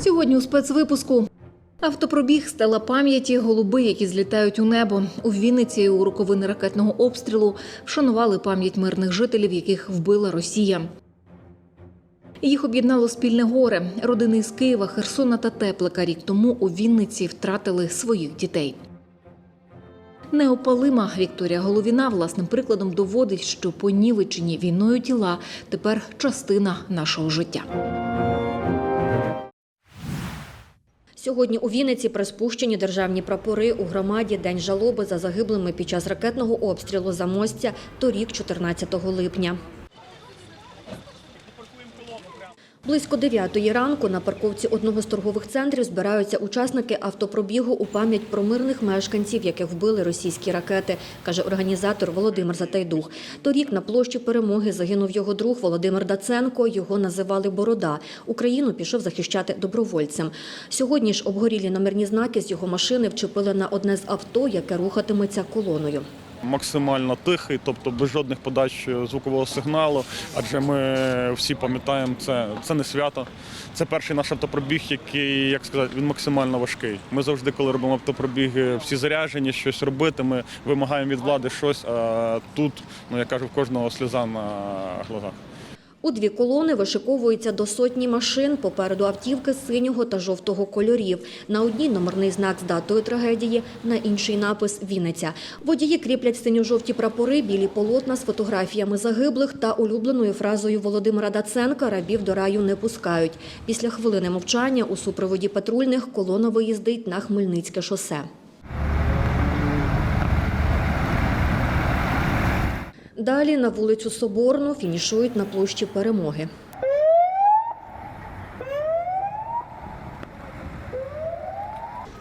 Сьогодні у спецвипуску. Автопробіг стела пам'яті голуби, які злітають у небо. У Вінниці у роковини ракетного обстрілу вшанували пам'ять мирних жителів, яких вбила Росія. Їх об'єднало спільне горе. Родини із Києва, Херсона та Теплика рік тому у Вінниці втратили своїх дітей. Неопалима Вікторія Головіна власним прикладом доводить, що понівечені війною тіла тепер частина нашого життя. Сьогодні у Вінниці приспущені державні прапори у громаді День жалоби за загиблими під час ракетного обстрілу замостя торік, 14 липня. Близько 9 ранку на парковці одного з торгових центрів збираються учасники автопробігу у пам'ять про мирних мешканців, яких вбили російські ракети, каже організатор Володимир Затайдух. Торік на площі перемоги загинув його друг Володимир Даценко. Його називали Борода. Україну пішов захищати добровольцем. Сьогодні ж обгорілі номерні знаки з його машини вчепили на одне з авто, яке рухатиметься колоною. Максимально тихий, тобто без жодних подач звукового сигналу. Адже ми всі пам'ятаємо, це, це не свято. Це перший наш автопробіг, який, як сказати, він максимально важкий. Ми завжди, коли робимо автопробіги, всі заряджені, щось робити. Ми вимагаємо від влади щось. А тут, ну я кажу, в кожного сльоза на глазах. У дві колони вишиковується до сотні машин. Попереду автівки синього та жовтого кольорів. На одній номерний знак з датою трагедії, на інший напис Вінниця. Водії кріплять синьо-жовті прапори, білі полотна з фотографіями загиблих та улюбленою фразою Володимира Даценка рабів до раю не пускають. Після хвилини мовчання у супроводі патрульних колона виїздить на Хмельницьке шосе. Далі на вулицю Соборну фінішують на площі Перемоги.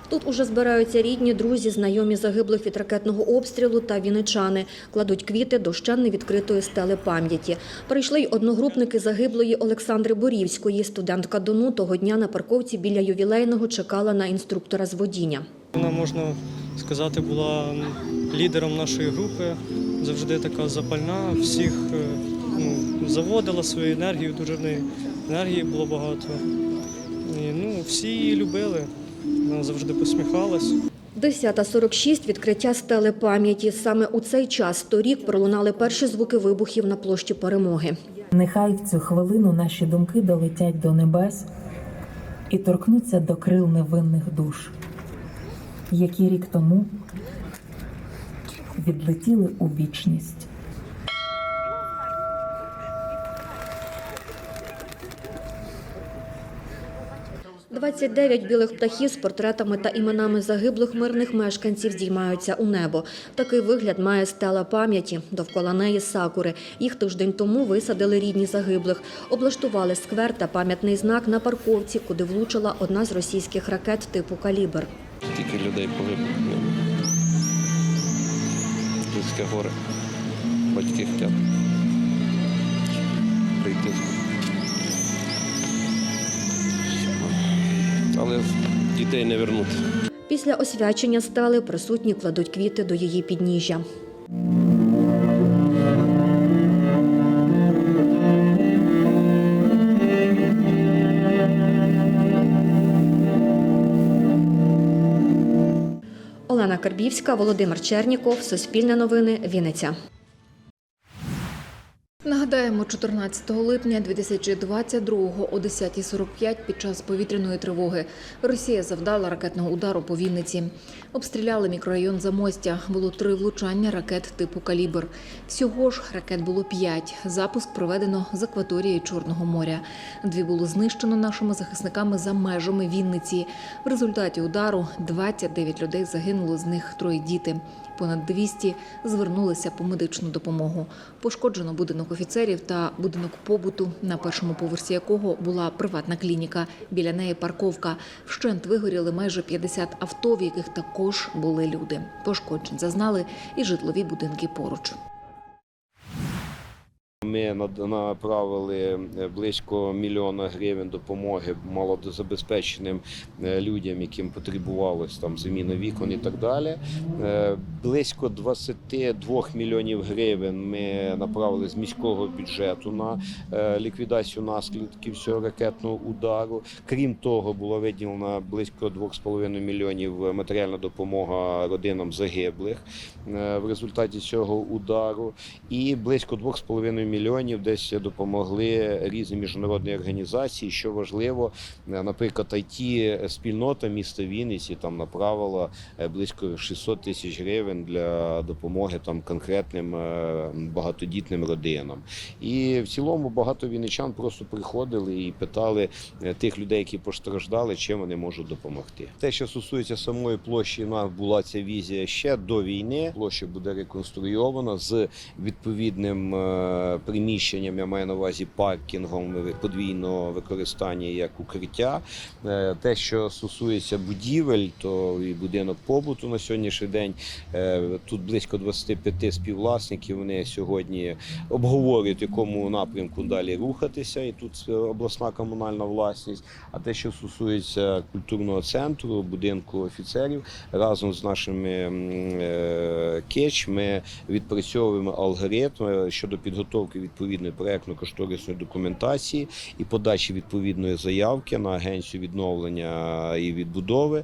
Тут уже збираються рідні, друзі, знайомі загиблих від ракетного обстрілу та віничани. Кладуть квіти до ще не відкритої стели пам'яті. Прийшли й одногрупники загиблої Олександри Борівської. Студентка Дону того дня на парковці біля ювілейного чекала на інструктора з водіння. Вона, можна сказати, була лідером нашої групи, завжди така запальна, всіх е, ну, заводила свою енергію, дуже в неї енергії було багато. І, ну, всі її любили, вона завжди посміхалась. 10.46 – відкриття стели пам'яті. Саме у цей час торік пролунали перші звуки вибухів на площі Перемоги. Нехай в цю хвилину наші думки долетять до небес і торкнуться до крил невинних душ, які рік тому відлетіли у вічність. – 29 білих птахів з портретами та іменами загиблих мирних мешканців здіймаються у небо. Такий вигляд має стела пам'яті. Довкола неї сакури. Їх тиждень тому висадили рідні загиблих. Облаштували сквер та пам'ятний знак на парковці, куди влучила одна з російських ракет типу «Калібр». Стільки людей погибло. Людське горе. Батьки хотять прийти. Але дітей не вернути. Після освячення стали присутні кладуть квіти до її підніжжя. Карбівська, Володимир Черніков, Суспільне новини, Вінниця. Нагадаємо, 14 липня 2022 о 10.45 під час повітряної тривоги Росія завдала ракетного удару по Вінниці. Обстріляли мікрорайон Замостя. Було три влучання ракет типу «Калібр». Всього ж ракет було п'ять. Запуск проведено з акваторії Чорного моря. Дві було знищено нашими захисниками за межами Вінниці. В результаті удару 29 людей загинуло, з них троє діти. Понад 200 звернулися по медичну допомогу. Пошкоджено будинок офіцерів та будинок побуту, на першому поверсі якого була приватна клініка. Біля неї парковка. Вщент вигоріли майже 50 авто, в яких також були люди. Пошкоджень зазнали і житлові будинки поруч. Ми направили е, близько мільйона гривень допомоги малозабезпеченим е, людям, яким потребувалось там заміна вікон і так далі. Е, Близько 22 мільйонів гривень ми направили з міського бюджету на ліквідацію наслідків цього ракетного удару. Крім того, було виділено близько 2,5 мільйонів матеріальна допомога родинам загиблих в результаті цього удару. І близько 2,5 мільйонів десь допомогли різні міжнародні організації. Що важливо, е, наприклад, it спільнота міста Вінниці там направила е, близько 600 тисяч гривень для допомоги там конкретним е, багатодітним родинам. І в цілому багато вінничан просто приходили і питали тих людей, які постраждали, чим вони можуть допомогти. Те, що стосується самої площі, у нас була ця візія ще до війни. Площа буде реконструйована з відповідним приміщенням. Я маю на увазі паркінгом подвійного використання як укриття. Е, Те, що стосується будівель, то і будинок побуту на сьогоднішній день. е, Тут близько 25 співвласників. Вони сьогодні обговорюють, якому напрямку далі рухатися. І тут обласна комунальна власність. А те, що стосується культурного центру, будинку офіцерів, разом з нашими е, кетч ми відпрацьовуємо алгоритм щодо підготовки відповідної проектно-кошторисної документації і подачі відповідної заявки на агенцію відновлення і відбудови е,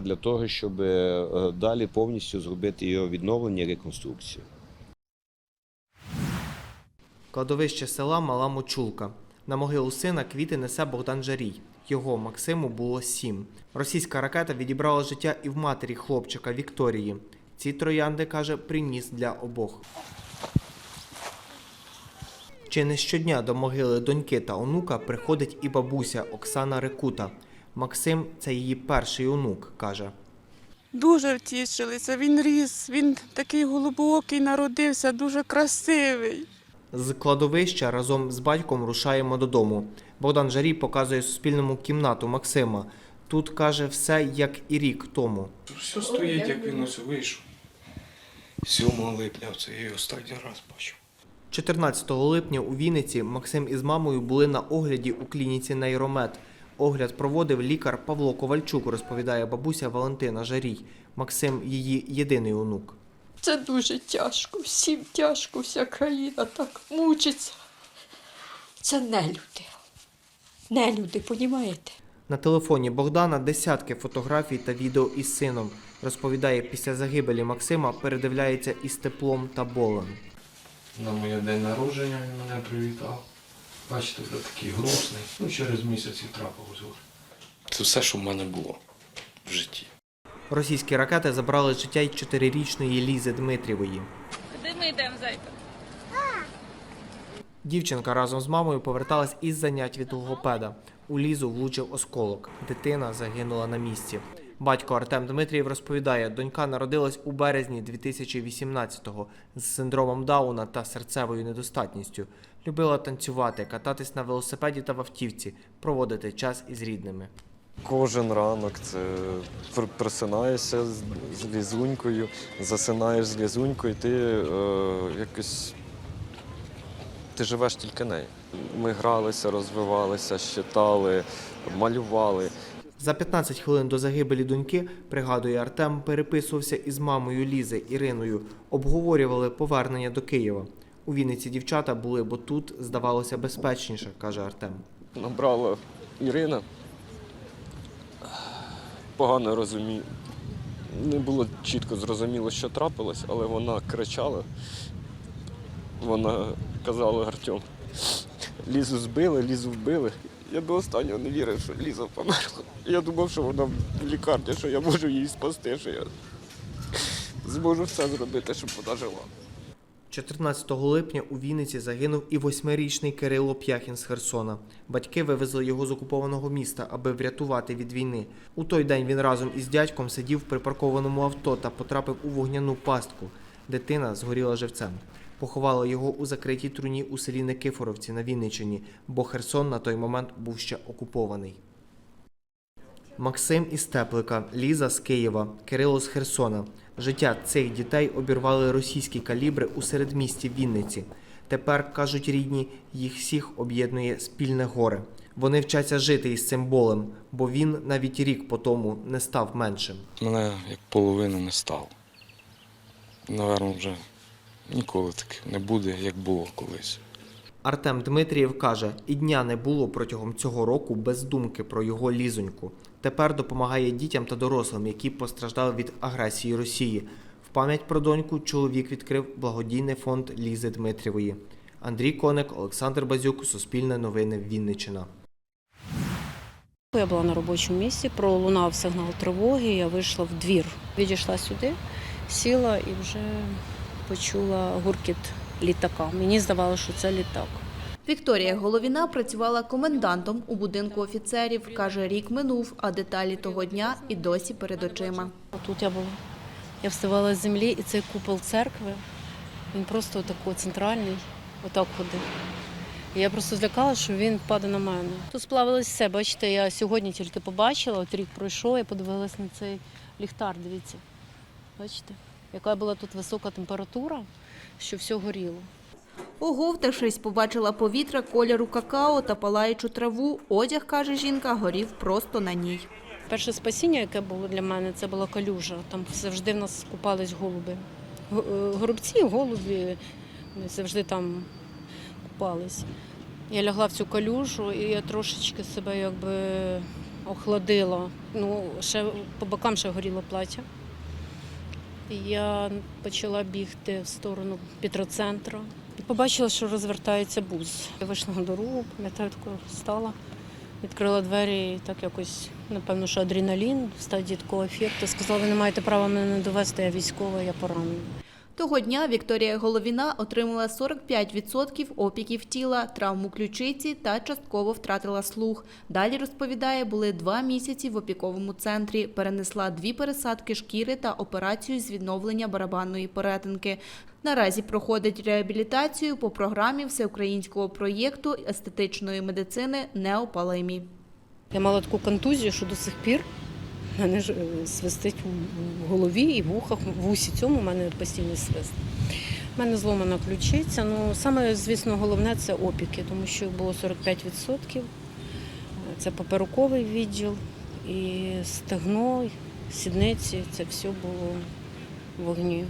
для того, щоб е, далі повністю зробити його відновлення і реконструкцію. Кладовище села Мала Мочулка. На могилу сина квіти несе Богдан Жарій. Його Максиму було сім. Російська ракета відібрала життя і в матері хлопчика Вікторії. Ці троянди, каже, приніс для обох. Чи не щодня до могили доньки та онука приходить і бабуся Оксана Рекута. Максим це її перший онук, каже. Дуже втішилися. Він ріс, він такий глибокий, народився, дуже красивий. З кладовища разом з батьком рушаємо додому. Богдан Жарій показує Суспільному кімнату Максима. Тут каже все, як і рік тому. Все стоїть, як він ось вийшов. 7 липня це я його останній раз бачив. 14 липня у Вінниці Максим із мамою були на огляді у клініці Нейромед. Огляд проводив лікар Павло Ковальчук, розповідає бабуся Валентина Жарій. Максим її єдиний онук. Це дуже тяжко, всім тяжко, вся країна так мучиться. Це не люди. Не люди, понімаєте? На телефоні Богдана десятки фотографій та відео із сином. Розповідає, після загибелі Максима передивляється із теплом та болем. На моє день народження він мене привітав. Бачите, вже такий грустний. Ну, через місяць і трапилось. горе. Це все, що в мене було в житті. Російські ракети забрали життя й чотирирічної Лізи Дмитрівої. Куди ми йдемо, зайка? Дівчинка разом з мамою поверталась із занять від логопеда. У лізу влучив осколок. Дитина загинула на місці. Батько Артем Дмитрієв розповідає, донька народилась у березні 2018-го з синдромом Дауна та серцевою недостатністю. Любила танцювати, кататись на велосипеді та в автівці, проводити час із рідними. Кожен ранок це пр- просинаєшся з, лізунькою, засинаєш з лізунькою, ти е, якось ти живеш тільки нею. Ми гралися, розвивалися, щитали, малювали. За 15 хвилин до загибелі доньки, пригадує Артем, переписувався із мамою Лізи Іриною. Обговорювали повернення до Києва. У Вінниці дівчата були, бо тут здавалося безпечніше, каже Артем. Набрала Ірина. Погано розумію. Не було чітко зрозуміло, що трапилось, але вона кричала. Вона казала Артем, Лізу збили, Лізу вбили. Я до останнього не вірив, що Ліза померла. Я думав, що вона в лікарні, що я можу її спасти, що я зможу все зробити, щоб вона жила. 14 липня у Вінниці загинув і восьмирічний Кирило П'яхін з Херсона. Батьки вивезли його з окупованого міста, аби врятувати від війни. У той день він разом із дядьком сидів в припаркованому авто та потрапив у вогняну пастку. Дитина згоріла живцем. Поховали його у закритій труні у селі Никифоровці на Вінниччині, бо Херсон на той момент був ще окупований. Максим із Теплика, Ліза з Києва, Кирило з Херсона. Життя цих дітей обірвали російські калібри у середмісті Вінниці. Тепер, кажуть рідні, їх всіх об'єднує спільне горе. Вони вчаться жити із цим болем, бо він навіть рік по тому не став меншим. Мене як половину не стало. напевно, вже ніколи таких не буде, як було колись. Артем Дмитрієв каже, і дня не було протягом цього року без думки про його лізоньку. Тепер допомагає дітям та дорослим, які постраждали від агресії Росії. В пам'ять про доньку чоловік відкрив благодійний фонд Лізи Дмитрєвої. Андрій Коник, Олександр Базюк, Суспільне новини Вінниччина. Я була на робочому місці, пролунав сигнал тривоги, я вийшла в двір. Відійшла сюди, сіла і вже почула гуркіт літака. Мені здавалося, що це літак. Вікторія Головіна працювала комендантом у будинку офіцерів. Каже, рік минув, а деталі того дня і досі перед очима. Тут я була. Я вставала з землі, і цей купол церкви, він просто отако центральний, отак ходив. Я просто злякалася, що він впаде на мене. Тут сплавилось все. Бачите, я сьогодні тільки побачила, от рік пройшов, я подивилась на цей ліхтар, дивіться. Бачите, яка була тут висока температура, що все горіло. Оговтавшись, побачила повітря кольору какао та палаючу траву. Одяг, каже жінка, горів просто на ній. Перше спасіння, яке було для мене, це була калюжа. Там завжди в нас купались голуби. Е, Горобці, голубі, вони завжди там купались. Я лягла в цю калюжу і я трошечки себе якби охладила. Ну, ще по бокам ще горіло плаття. Я почала бігти в сторону Петроцентру. Побачила, що розвертається бус. Я вийшла на дорогу, пам'ятаю, тако встала, відкрила двері і так якось, напевно, що адреналін в стадії такого ефекту. Сказала, ви не маєте права мене не довести, я військова, я поранена. Того дня Вікторія Головіна отримала 45% опіків тіла, травму ключиці та частково втратила слух. Далі, розповідає, були два місяці в опіковому центрі, перенесла дві пересадки шкіри та операцію з відновлення барабанної перетинки. Наразі проходить реабілітацію по програмі всеукраїнського проєкту естетичної медицини «Неопалемі». Я мала таку контузію, що до сих пір мене ж е, свистить в- голові і в ухах, в усі цьому в мене постійний свист. У мене зломана ключиця. Ну, саме, звісно, головне це опіки, тому що було 45%. Це паперуковий відділ, і стегно, сідниці це все було в вогні.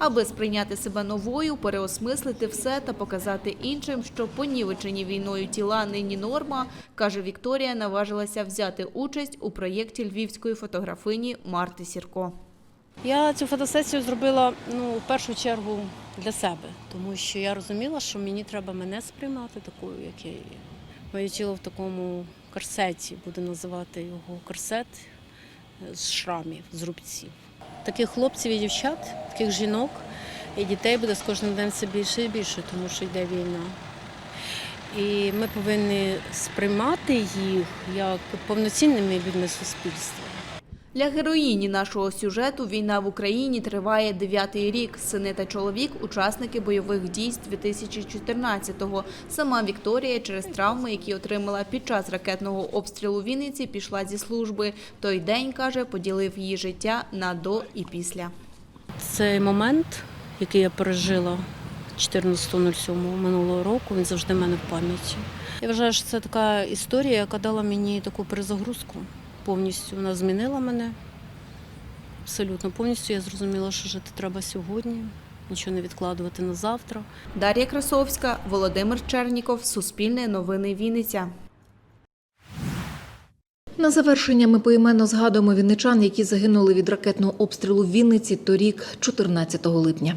Аби сприйняти себе новою, переосмислити все та показати іншим, що понівечені війною тіла нині норма, каже Вікторія, наважилася взяти участь у проєкті львівської фотографині Марти Сірко. Я цю фотосесію зробила ну, в першу чергу для себе, тому що я розуміла, що мені треба мене сприймати такою, як я є. Моє тіло в такому корсеті, буду називати його корсет з шрамів, з рубців. Таких хлопців і дівчат, таких жінок і дітей буде з кожним днем все більше і більше, тому що йде війна. І ми повинні сприймати їх як повноцінними людьми суспільства. Для героїні нашого сюжету війна в Україні триває дев'ятий рік. Сини та чоловік – учасники бойових дій з 2014-го. Сама Вікторія через травми, які отримала під час ракетного обстрілу Вінниці, пішла зі служби. Той день, каже, поділив її життя на до і після. Цей момент, який я пережила 14.07 минулого року, він завжди в мене в пам'яті. Я вважаю, що це така історія, яка дала мені таку перезагрузку. Повністю вона змінила мене. Абсолютно повністю я зрозуміла, що жити треба сьогодні, нічого не відкладувати на завтра. Дар'я Красовська, Володимир Черніков, Суспільне новини Вінниця. На завершення ми поіменно згадуємо вінничан, які загинули від ракетного обстрілу в Вінниці торік, 14 липня.